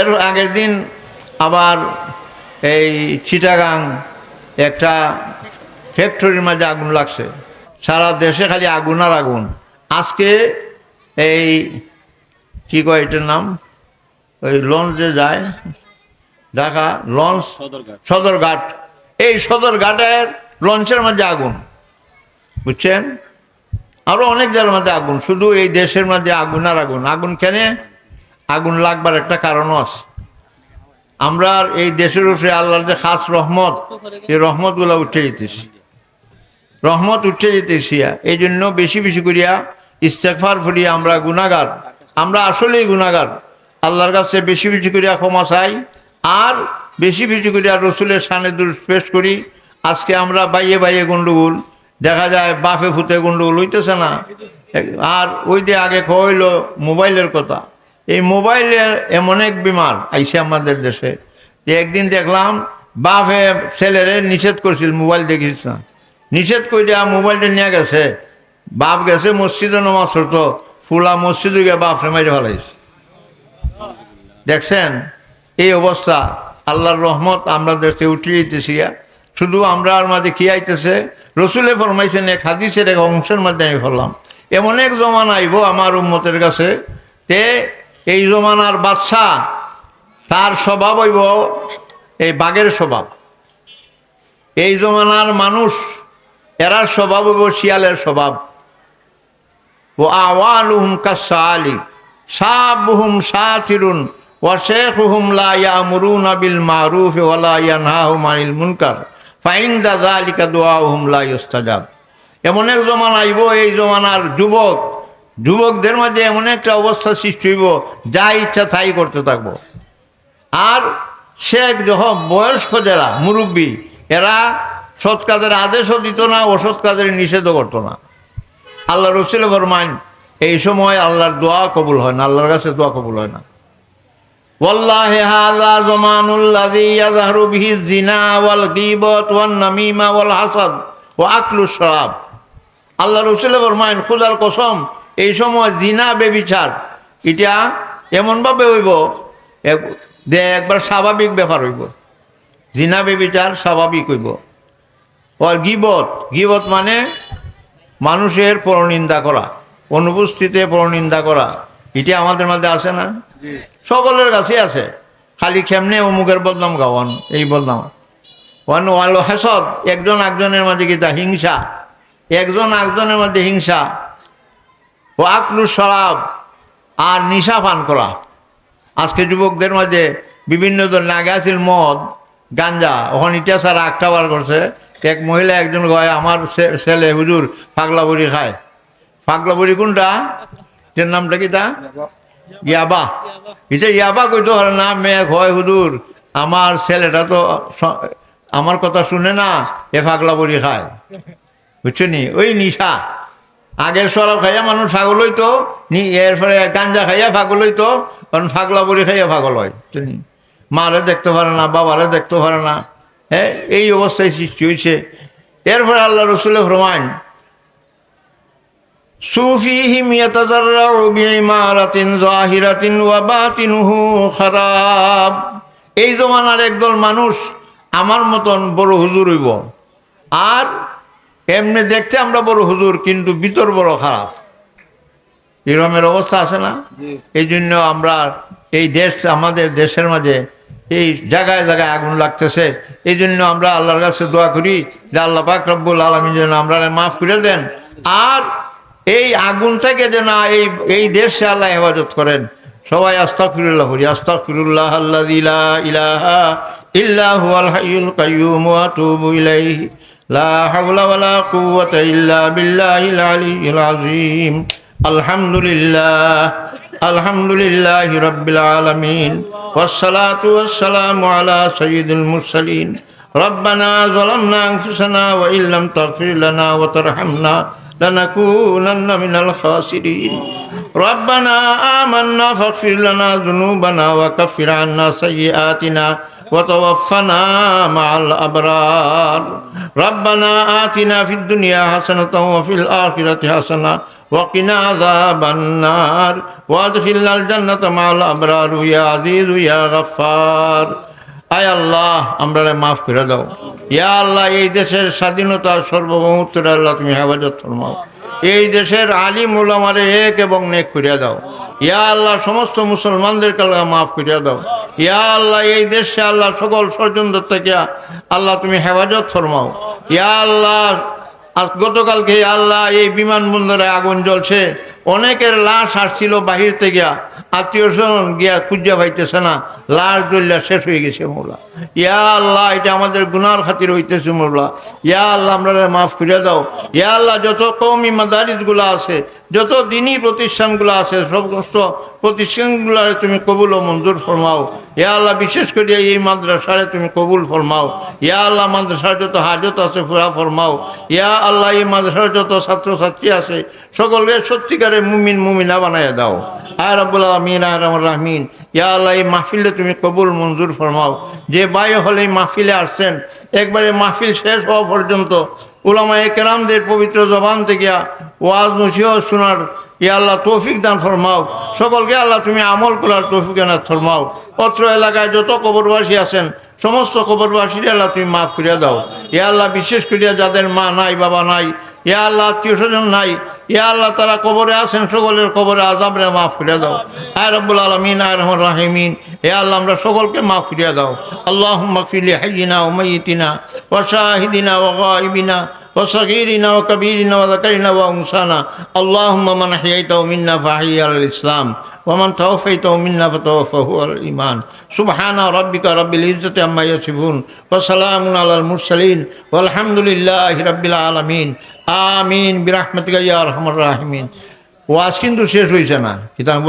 এর আগের দিন আবার এই চিটাগাং একটা ফ্যাক্টরির মাঝে আগুন লাগছে। সারা দেশে খালি আগুন আর আগুন। আজকে এই কি কয় এটার নাম? ওই লঞ্চ যে যায় ঢাকা লঞ্চ সদরঘাট। এই সদরঘাটের লঞ্চের মাঝে আগুন। বুঝছেন? আরও অনেক জায়গার মধ্যে আগুন। শুধু এই দেশের মধ্যে আগুন আর আগুন। আগুন কেন? আগুন লাগবার একটা কারণও আছে। আমরা এই দেশের উপরে আল্লাহর যে খাস রহমত, এই রহমতগুলো উঠে যেতেছি। রহমত উঠে যেতেছি এই জন্য বেশি বেশি করিয়া ইস্তেকফার ফুরিয়া আমরা গুণাগার আমরা আসলেই গুণাগার আল্লাহর কাছে বেশি বেশি করিয়া ক্ষমা চাই আর বেশি বেশি করিয়া রসুলের সামনে দুষ্পেশ করি। আজকে আমরা বাইয়ে বাইয়ে গন্ডগোল, দেখা যায় বাফে ফুতে গন্ডগোল হইতেছে না। আর ওই যে আগে কইল মোবাইলের কথা এই মোবাইলের এমন এক বিমার আইসে আমাদের দেশে। যে একদিন দেখলাম বাপে ছেলেরে নিষেধ করছিল, মোবাইল দেখিস না। নিষেধ করিয়া মোবাইলটা নিয়ে গেছে। বাপ গেছে মসজিদে নমাজ হতো ফুলা মসজিদে গিয়ে বাপরে মাইরে ফেলাইছে। দেখছেন? এই অবস্থা। আল্লাহর রহমত আমরা দেশে উঠে যেতেছি শুধু আমরা আর মাঝে কি আইতেছে? রসুলে ফরমাইছেন, এক হাদিসের এক অংশের মধ্যে আমি ফেললাম। এমন এক জমান আইব আমার উম্মতের কাছে তে এই জমানার বাচ্চা তার স্বভাব হইব এই বাঘের স্বভাব। এই জমানার মানুষ, এরার স্বভাব হইব শিয়ালের স্বভাব। ও আওয়াল হুম কাসা আলী সাবহুম সাথিরুন ওয়া শেখুহুম লা ইয়ামুরুনা বিল মারুফ ওয়া লা ইয়ানহাহুম আনিল মুনকার ফাইন্দা যালিকা দুআহুম লা ইস্তাজাব এমন এক জমান আইব, এই জমানার যুবক যুবকদের মধ্যে এমন একটা অবস্থা সৃষ্টি হইব যা ইচ্ছা তাই করতে থাকবো আর শেখ যখন বয়স্ক যারা মুরব্বী এরা সৎ কাজের আদেশও দিত না অসৎ কাজের নিষেধও করতো না আল্লাহ রসুল ফরমান এই সময় আল্লাহর দোয়া কবুল হয় না আল্লাহর কাছে দোয়া কবুল হয় না والله هذا زمان الذي يظهر به الزنا والغيبة والنميمة والحسد وأكل الشراب আল্লাহ রসুল ফরমান খুদার কসম এই সময় জিনা বেবিচার। এটা এমনভাবে হইব যে একবার স্বাভাবিক ব্যাপার হইব। জিনা বেবিচার স্বাভাবিক হইব। আর গিবত গিবত মানে মানুষের পরনিন্দা করা অনুপস্থিতিতে পরনিন্দা করা। এটা আমাদের মধ্যে আছে না? সকলের কাছে আছে। খালি খেমনে অমুকের বদনাম গাওয়ান এই বদনাম। ওয়ান ওয়াল হেসদ একজন একজনের মাঝে গীতা হিংসা। একজন একজনের মধ্যে হিংসা। ও আকলু শরাব আর নিশা পান করা। আজকে যুবকদের মধ্যে বিভিন্ন আগে আছিল মদ, গাঞ্জা, ওখানে ইটা স্যার আটটা বার করছে এক মহিলা, একজন কয়, আমার ছেলে হুজুর পাগলা বড়ি খায়। পাগলা বড়ি কোনটা? এটার নামটা কি তা? ইয়াবা। এটা ইয়াবা কইতে পারে না, মেয়ে হয় হুজুর, আমার ছেলেটা তো আমার কথা শুনে না, এ পাগলা বড়ি খায়। বুঝছ নি ওই নিশা। আগে সরব খাইয়া মানুষ পাগল হইতো, নি এরপরে গাঞ্জা খাইয়া পাগল হইতো, কারণ ফাগলা বুড়ি খাইয়া পাগল হয়? মারে দেখতে পারে না, বাবারে দেখতে পারে না। হ্যাঁ এই অবস্থায় সৃষ্টি হয়েছে এরপরে আল্লাহ রসুলের ফরমান, সুফিহিম ইয়াতাজাররাউ খারাপ এই জমানার একদল মানুষ আমার মতন বড় হুজুর হইব। আর এমনি দেখতে আমরা বড় হুজুর কিন্তু ভিতর বড় খারাপ। এরমের অবস্থা আছে না? এই জন্য আমরা এই দেশ আমাদের দেশের মাঝে এই জায়গায় জায়গায় আগুন লাগতেছে। এই জন্য আমরা আল্লাহর কাছে দোয়া করি যে আল্লাহ পাক রব্বুল আলমী যেন আমরা মাফ করে দেন। আর এই আগুন থেকে যেন এই এই দেশে আল্লাহ হেফাজত করেন। সবাই আস্তাগফিরুল্লাহ করি আস্তাগফিরুল্লাহ আল্লাযী লা ইলাহা ইল্লা হুয়াল হাইয়ুল কাইয়্যুম ওয়া আতুবু ইলাইহি। لا حول ولا قوة إلا بالله العلي العظيم الحمد لله الحمد لله رب العالمين والصلاة والسلام على سيد المرسلين ربنا ظلمنا أنفسنا وإن لم تغفر لنا وترحمنا لنكونن من الخاسرين ربنا آمنا فاغفر لنا ذنوبنا وكفر عنا سيئاتنا وتوفنا مع الأبرار ربنا آتنا في الدنيا حسنة وفي الآخرة حسنة وقنا عذاب النار وادخلنا الجنة مع الأبرار يا عزيز يا غفار আয় আল্লাহ আমরা মাফ করে দাও ইয়া আল্লাহ এই দেশের স্বাধীনতা সর্বভৌমত্বের আল্লাহ তুমি হেফাজত ফরমাও এই দেশের আলিম ওলামারে এক এবং নেক করিয়া দাও ইয়া আল্লাহ, সমস্ত মুসলমানদেরকে আল্লাহ মাফ করিয়া দাও। ইয়া আল্লাহ, এই দেশে আল্লাহ সকল ষড়যন্ত্র থেকে আল্লাহ তুমি হেফাজত ফরমাও। ইয়া আল্লাহ, আজ গতকালকে আল্লাহ, এই বিমানবন্দরে আগুন জ্বলছে। অনেকের লাশ আসছিল বাহির থেকে। আত্মীয় স্বজন গিয়া খুঁজা পাইতেছে না, লাশ জ্বলিয়া শেষ হয়ে গেছে মোলা। ইয়া আল্লাহ, এটা আমাদের গুনার খাতির হইতেছে মোলা। ইয়া আল্লাহ, আমরা মাফ করিয়া দাও। ইয়া আল্লাহ, যত কৌমি মাদারিসগুলো আছে, যত দিনই প্রতিষ্ঠানগুলো আছে, সমস্ত প্রতিষ্ঠানগুলো তুমি কবুল ও মঞ্জুর ফরমাও। ইয়া আল্লাহ, বিশেষ করে এই মাদ্রাসারে তুমি কবুল ফরমাও। ইয়া আল্লাহ, মাদ্রাসার যত হাজত আছে ফুরা ফরমাও। ইয়া আল্লাহ, এই মাদ্রাসার যত ছাত্রছাত্রী আছে, সকলকে সত্যিকারে মুমিন, মুমিনা বানাইয়া দাও। আয় রব্বুল আলমিন আর রহমান। ইয়া আল্লাহ, এই মাহফিলে তুমি কবুল মঞ্জুর ফরমাও। যে বাই হলে এই মাহফিলে আসছেন, একবারে মাহফিল শেষ হওয়া পর্যন্ত উলামায়ে কেরামদের পবিত্র জবান থেকে ওয়াজ নসিহ শোনার ইয়া আল্লাহ তৌফিক দান ফরমাও। সকলকে আল্লাহ তুমি আমল করার তৌফিক দান ফরমাও। পত্র এলাকায় যত কবরবাসী আছেন সমস্ত কবরবাসীর আল্লাহ তুমি মাফ করিয়া দাও। ইয়া আল্লাহ বিশেষ করিয়া যাদের মা নাই, বাবা নাই, ইয়া আল্লাহ আত্মীয় স্বজন নাই, ইয়া আল্লাহ তারা কবরে আছেন, সকলের কবরে আজাবরে মাফ করিয়া দাও। আয় রব্বুল আলমিন, আয় রহমান রাহিমিন এ আল্লাহ আমরা সকলকে মাফ করিয়া দাও। আল্লাহ মকফিলি হাইজিনা ও মঈতিনা ও শাহিদিনা ও গাইবিনা وصغيرنا وكبيرنا وذكرنا وأنثانا اللهم من أحييته منا فأحيي على الإسلام ومن توفيته منا فتوفه على الإيمان سبحان ربك رب العزة عما يصفون وسلام على المرسلين والحمد لله رب العالمين آمين برحمتك يا أرحم الراحمين ওয়াজ কিন্তু শেষ হয়েছে না কিতাব